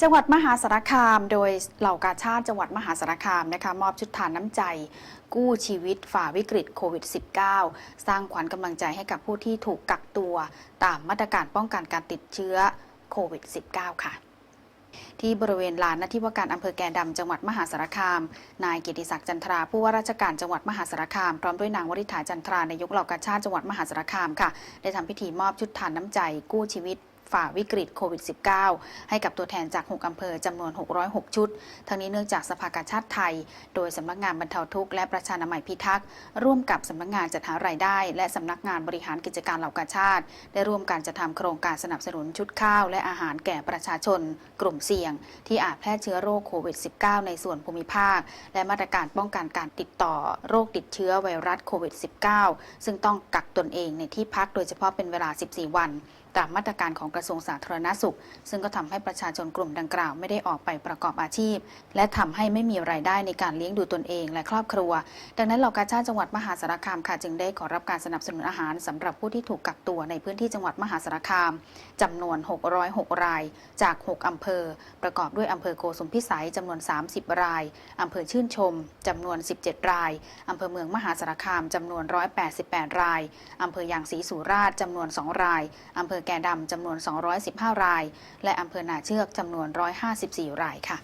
จังหวัดมหาสารคาม โดยเหล่ากาชาติจังหวัดมหาสารคามนะคะมอบชุดทานน้ำใจ กู้ชีวิตฝ่าวิกฤตโควิด -19 สร้างขวัญกำลังใจให้กับผู้ที่ถูกกักตัว ตามมาตรการป้องกันการติดเชื้อโควิด -19 ค่ะที่บริเวณลานหนาที่ว่าการอำเภอแก่ดำจังหวัดมหาสารคาม นายเกียรติศักดิ์จันทรา ผู้ว่าราชการจังหวัดมหาสารคาม พร้อมด้วยนางวริษฐาจันทรานายกเหล่ากาชาติจังหวัดมหาสารคามค่ะ ได้ทำพิธีมอบชุดทานน้ำใจกู้ชีวิต ฝ่าวิกฤตโควิด -19 ให้กับตัวแทนจาก 6 อำเภอจำนวน 606 ชุด ทั้งนี้เนื่องจากสภากาชาติไทย โดยสำนักงานบรรเทาทุกข์และประชานามัยพิทักษ์ร่วมกับสำนักงานจัดหารายได้ และสำนักงานบริหารกิจการเหล่ากาชาติ ได้ร่วมการจัดทำโครงการสนับสนุนชุดข้าวและอาหารแก่ประชาชน กลุ่มเสี่ยง ที่อาจแพร่เชื้อโรคโควิด -19 ในส่วนภูมิภาค และมาตรการป้องกันการติดต่อ โรคติดเชื้อไวรัสโควิด -19 ซึ่งต้องกักตนเองในที่พักโดยเฉพาะเป็นเวลา 14 วัน ตามมาตรการของกระทรวงสาธารณสุข ซึ่งก็ทำให้ประชาชนกลุ่มดังกล่าวไม่ได้ออกไปประกอบอาชีพ และทำให้ไม่มีรายได้ในการเลี้ยงดูตนเองและครอบครัว ดังนั้นเหล่ากาชาติจังหวัดมหาสารคามค่ะจึงได้ขอรับการสนับสนุนอาหารสำหรับผู้ที่ถูกกักตัวในพื้นที่จังหวัดมหาสารคามจำนวน 606 ราย จาก 6อำเภอ ประกอบด้วยอำเภอโกสุมพิสัยจำนวน 30 รายอำเภอชื่นชมจำนวน 17 รายอำเภอเมืองมหาสารคามจำนวน 188 รายอำเภอยางศรีสุราษฎร์จำนวน 2 รายอำเภอแก่ดำจำนวน215 ราย และอำเภอนาเชือกจำนวน 154 รายค่ะ